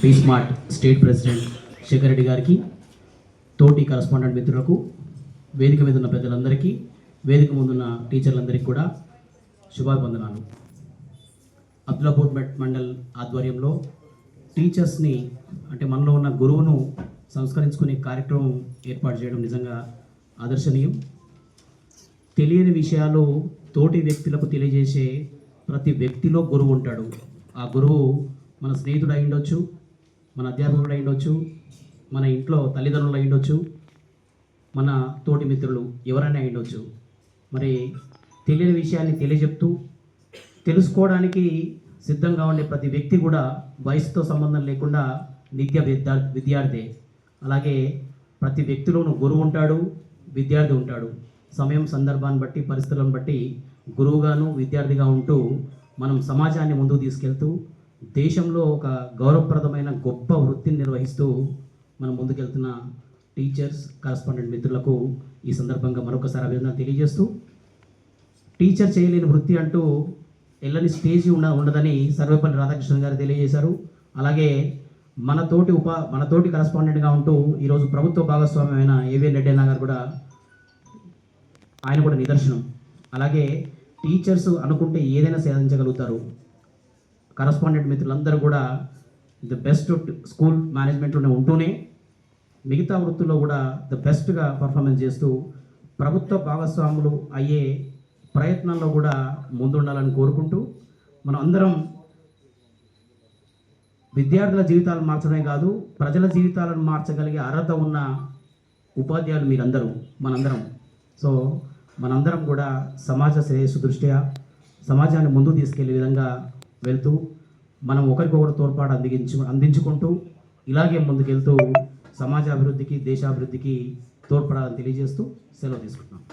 Be smart state president Shekhar Reddy గారికి తోటి correspondent మిత్రులకు వేదిక మీద ఉన్న పెద్దలందరికీ వేదిక ముందున్న టీచర్లందరికీ కూడా శుభాభివందనాలు. అబ్దుల్లాపూర్ మెట్ మండల్ ఆధ్వర్యంలో టీచర్స్ని అంటే మనలో ఉన్న గురువును సంస్కరించుకునే కార్యక్రమం ఏర్పాటు చేయడం నిజంగా ఆదర్శనీయం. తెలియని విషయాలు తోటి వ్యక్తులకు తెలియజేసే ప్రతి వ్యక్తిలో గురువు ఉంటాడు. ఆ గురువు మన స్నేహితుడు అయి ఉండొచ్చు మన అధ్యాపకుడు అయి ఉండొచ్చు మన ఇంట్లో తల్లిదండ్రులు అయి ఉండొచ్చు మన తోటి మిత్రులు ఎవరైనా అయి ఉండొచ్చు. మరి తెలియని విషయాన్ని తెలియజెప్తూ తెలుసుకోవడానికి సిద్ధంగా ఉండే ప్రతి వ్యక్తి కూడా వయసుతో సంబంధం లేకుండా నిత్య విద్యా విద్యార్థి. అలాగే ప్రతి వ్యక్తిలోనూ గురువు ఉంటాడు విద్యార్థి ఉంటాడు. సమయం సందర్భాన్ని బట్టి పరిస్థితులను బట్టి గురువుగాను విద్యార్థిగా ఉంటూ మనం సమాజాన్ని ముందుకు తీసుకెళ్తూ దేశంలో ఒక గౌరవప్రదమైన గొప్ప వృత్తిని నిర్వహిస్తూ మనం ముందుకెళ్తున్న టీచర్స్ కరస్పాండెంట్ మిత్రులకు ఈ సందర్భంగా మరొకసారి అభినందన తెలియజేస్తూ టీచర్ చేయలేని వృత్తి అంటూ ఎల్లని స్టేజీ ఉండ ఉండదని సర్వేపల్లి రాధాకృష్ణన్ గారు తెలియజేశారు. అలాగే మనతోటి ఉప ఉపా మన తోటి కరస్పాండెంట్గా ఉంటూ ఈరోజు ప్రభుత్వ భాగస్వామ్యమైన ఏవిఎన్ రెడ్డి అన్న గారు కూడా ఆయన కూడా నిదర్శనం. అలాగే టీచర్స్ అనుకుంటే ఏదైనా సాధించగలుగుతారు. కరస్పాండెంట్ మిత్రులందరూ కూడా ద బెస్ట్ స్కూల్ మేనేజ్మెంట్లోనే ఉంటూనే మిగతా వృత్తుల్లో కూడా ద బెస్ట్గా పర్ఫార్మెన్స్ చేస్తూ ప్రభుత్వ భాగస్వాములు అయ్యే ప్రయత్నంలో కూడా ముందుండాలని కోరుకుంటూ మనం అందరం విద్యార్థుల జీవితాలను మార్చడమే కాదు ప్రజల జీవితాలను మార్చగలిగే అర్హత ఉన్న ఉపాధ్యాయులు మీరందరూ మనందరం. సో మనందరం కూడా సమాజ శ్రేయస్సు దృష్ట్యా సమాజాన్ని ముందుకు తీసుకెళ్ళే విధంగా వెళ్తూ మనం ఒకరికొకరు తోడ్పాటు అందించు అందించుకుంటూ ఇలాగే ముందుకెళ్తూ సమాజ అభివృద్ధికి దేశాభివృద్ధికి తోడ్పడాలని తెలియజేస్తూ సెలవు తీసుకుంటున్నాం.